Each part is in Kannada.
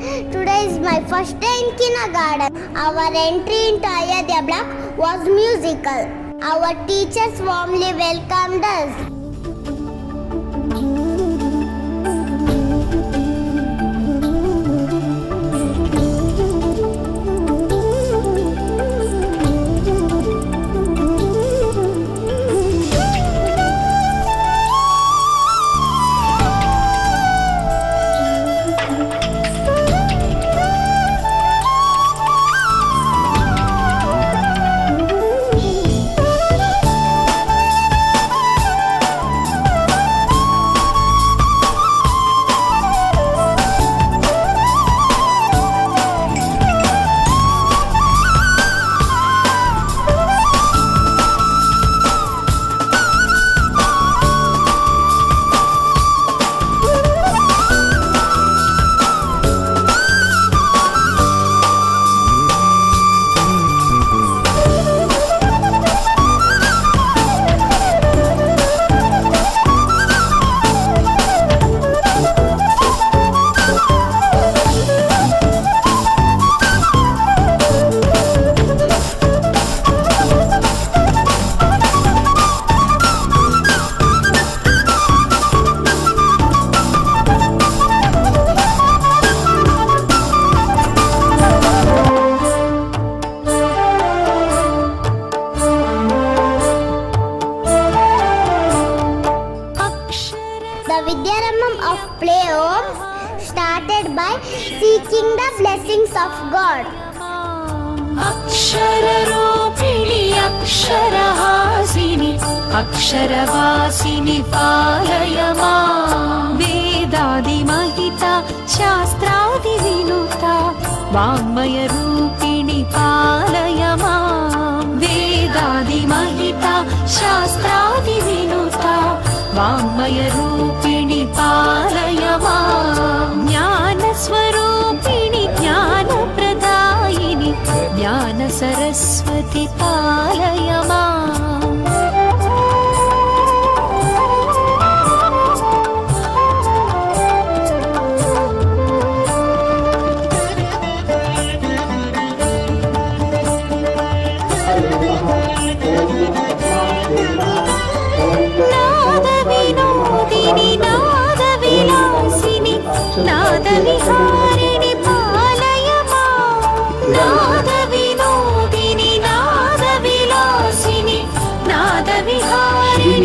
Today is my first day in kindergarten. Our entry into Ayodhya block was musical. Our teachers warmly welcomed us. Vidyaramam of Play Home started by seeking the blessings of God. अक्षररूपिणि अक्षरहासिनि अक्षरवासिनि पालय माम् वेदादिमहिता शास्त्रादिविनुता वाङ्मयरूपिणि पालय माम् वेदादिमहिता शास्त्रादिविनुता वाङ्मयरूपिणि 啊。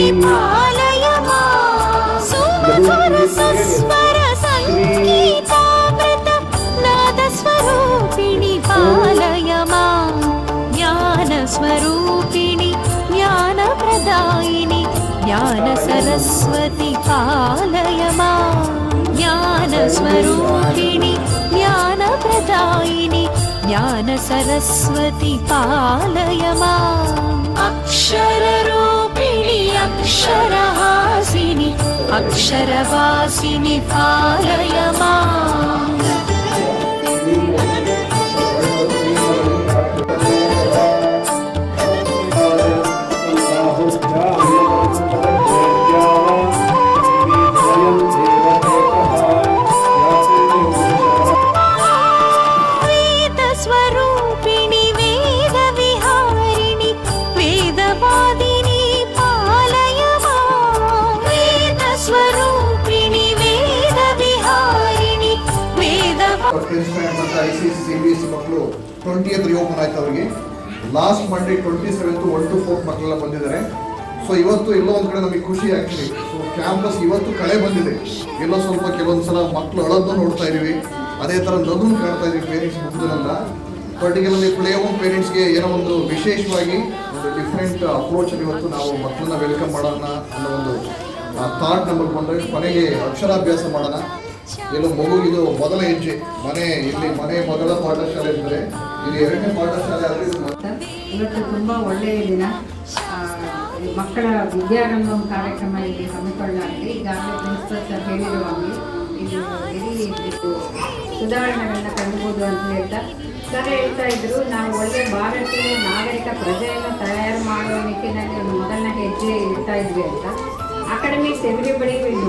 नादविहारिणि पालय माम् सुमधुरसस्वर सङ्गीतामृत नादस्वरूपिणि पालय माम् ज्ञानस्वरूपिणि ज्ञानप्रदायिनि ज्ञानसरस्वति पालय माम् ज्ञानस्वरूपिणि ज्ञानप्रदायिनि ज्ञानसरस्वति पालय माम् अक्षररूपिणि शरवासिनि पालय मा ಸ್ಟ್ಯಾಂಡರ್ಡ್ ಮತ್ತು I C C B S ಮಕ್ಕಳು ಟ್ವೆಂಟಿ ಎತ್ ರಿಓಪನ್ ಆಯ್ತು ಅವರಿಗೆ. Last Monday twenty seventh one to fourth ಮಕ್ಕಳೆಲ್ಲ ಬಂದಿದ್ದಾರೆ. ಸೊ ಇವತ್ತು ಎಲ್ಲೋ ಒಂದು ಕಡೆ ನಮಗೆ ಖುಷಿ ಆ್ಯಕ್ಚುಲಿ ಸೊ ಕ್ಯಾಂಪಸ್ ಇವತ್ತು ಕಳೆ ಬಂದಿದೆ. ಎಲ್ಲೋ ಸ್ವಲ್ಪ ಕೆಲವೊಂದು ಸಲ ಮಕ್ಕಳು ಅಳೋದನ್ನ ನೋಡ್ತಾ ಇದೀವಿ. ಅದೇ ಥರ ನಗು ಕಾಣ್ತಾ ಇದೀವಿ ಪೇರೆಂಟ್ಸ್ ಮುಖದಲ್ಲ ಪರ್ಟಿಕ್ಯುಲರ್ಲಿ ಪ್ಲೇ ಹೋಮ್ ಪೇರೆಂಟ್ಸ್ಗೆ ಏನೋ ಒಂದು ವಿಶೇಷವಾಗಿ ಒಂದು ಡಿಫ್ರೆಂಟ್ ಅಪ್ರೋಚಲ್ಲಿ ಇವತ್ತು ನಾವು ಮಕ್ಕಳನ್ನ ವೆಲ್ಕಮ್ ಮಾಡೋಣ ಅನ್ನೋ ಒಂದು ಥಾಟ್ ನಮಗೆ ಬಂದರೆ ಕೊನೆಗೆ ಅಕ್ಷರಾಭ್ಯಾಸ ಮಾಡೋಣ. ಎಲ್ಲೋ ಇದು ಮೊದಲ ಹೆಜ್ಜೆ, ಮನೆ, ಇಲ್ಲಿ ಮನೆ ಮೊದಲ ಪಾಠಶಾಲೆ ಇದ್ದರೆ ಇಲ್ಲಿ ಎರಡನೇ ಪಾಠಶಾಲೆ ಆದರೆ ಇವತ್ತು ತುಂಬ ಒಳ್ಳೆಯ ದಿನ. ಮಕ್ಕಳ ವಿದ್ಯಾರಂಭ ಕಾರ್ಯಕ್ರಮ ಇಲ್ಲಿ ಹಮ್ಮಿಕೊಳ್ಳಲಾಗಿದೆ. ಈಗಾಗಲೇ ಪ್ರಿನ್ಸಿಪಲ್ ಸರ್ ಹೇಳಿರುವ ಹಾಗೆ ಇದು ಇದು ಸುಧಾರಣೆಗಳನ್ನ ಕಂಡುಬೋದು ಅಂತ ಹೇಳ್ತಾ, ಸರ್ ಹೇಳ್ತಾ ಇದ್ರು, ನಾವು ಒಳ್ಳೆ ಭಾರತೀಯ ನಾಗರಿಕ ಪ್ರಜೆಯನ್ನು ತಯಾರು ಮಾಡುವ ನಿಟ್ಟಿನಲ್ಲಿ ಒಂದು ಮೊದಲನೇ ಹೆಜ್ಜೆ ಇಡ್ತಾ ಇದ್ವಿ ಅಂತ. ಅಕಾಡೆಮಿಕ್ಸ್ ಎವ್ರಿಬಡಿ ವಿಲ್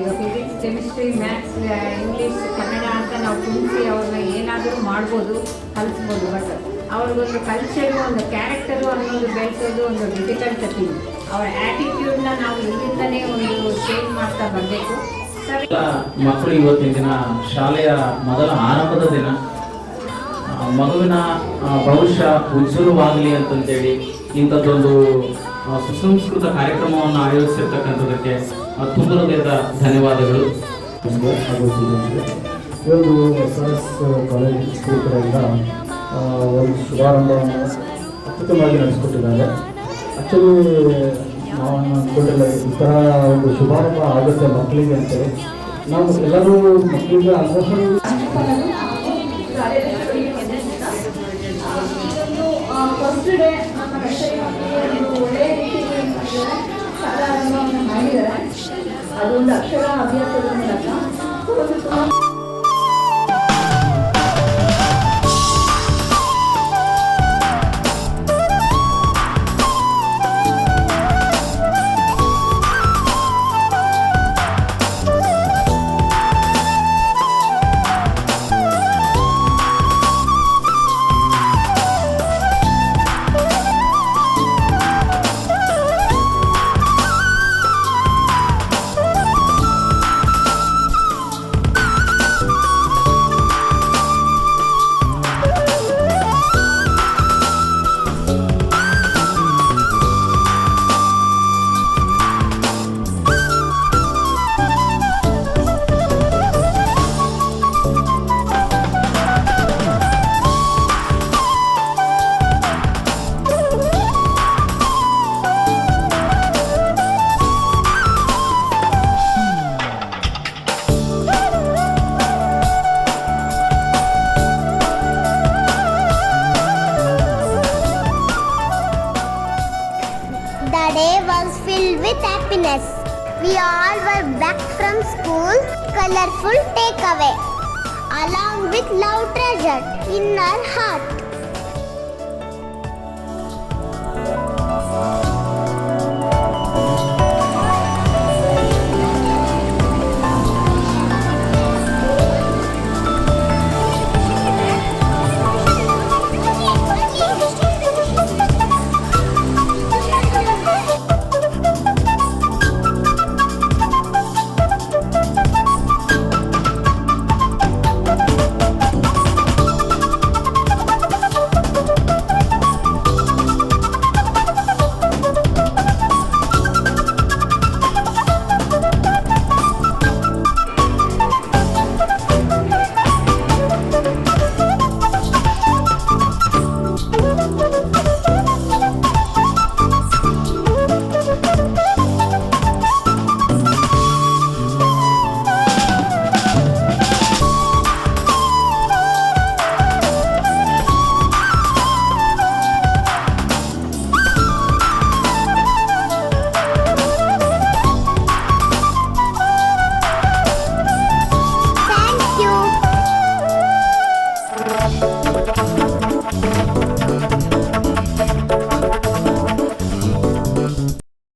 ಈಗ physics chemistry maths English Kannada ಅಂತ ನಾವು ಕುಣಿಸಿ ಅವ್ರನ್ನ ಏನಾದರೂ ಮಾಡ್ಬೋದು, ಕಲಿಸ್ಬೋದು. ಬಟ್ ಅವ್ರಿಗೊಂದು ಕಲ್ಚರು ಒಂದು ಕ್ಯಾರೆಕ್ಟರು ಅನ್ನೋದು ಬೆಳೆಸೋದು ಒಂದು ಡಿಫಿಕಲ್ಟ್ ಥಿಂಗ್ ಅವರ ಆ್ಯಟಿಟ್ಯೂಡ್ನ ನಾವು ಇಲ್ಲಿಂದನೇ ಒಂದು ಚೇಂಜ್ ಮಾಡ್ತಾ ಬರಬೇಕು. ಮಕ್ಕಳು ಇವತ್ತಿನ ದಿನ ಶಾಲೆಯ ಮೊದಲ ಆರಂಭದ ದಿನ. ಮಗುವಿನ ಭವಿಷ್ಯ ಉಜ್ವಲವಾಗಲಿ ಅಂತಂತೇಳಿ ಇಂಥದ್ದೊಂದು ಸುಸಂಸ್ಕೃತ ಕಾರ್ಯಕ್ರಮವನ್ನು ಆಯೋಜಿಸಿರ್ತಕ್ಕಂಥದ್ದಕ್ಕೆ ಆ, ತುಂಬ ಹೃದಯದ ಧನ್ಯವಾದಗಳು ಒಂದು ಎಸ್ ಎಸ್ ಕಾಲೇಜ್ ಸ್ನೇಹಿತರಿಂದ ಒಂದು ಶುಭಾರಂಭವನ್ನು ಅತ್ಯುತ್ತಮವಾಗಿ ನಡೆಸಿಕೊಟ್ಟಿದ್ದಾರೆ. ಆ್ಯಕ್ಚುಲಿ ನಾವು ಅಂದ್ಕೊಂಡಿಲ್ಲ ಈ ಥರ ಒಂದು ಶುಭಾರಂಭ ಆಗುತ್ತೆ ಮಕ್ಕಳಿಗೆ ಅಂತ ನಾವು ಎಲ್ಲರೂ ಮಕ್ಕಳಿಗೆ ಆಲ್ಮೋಸ್ಟ್ ಫಸ್ಟ್ ಡೇ ನಮ್ಮ 老公你咋受伤了不 We all were back from school, colorful takeaway, along with love treasure in our heart.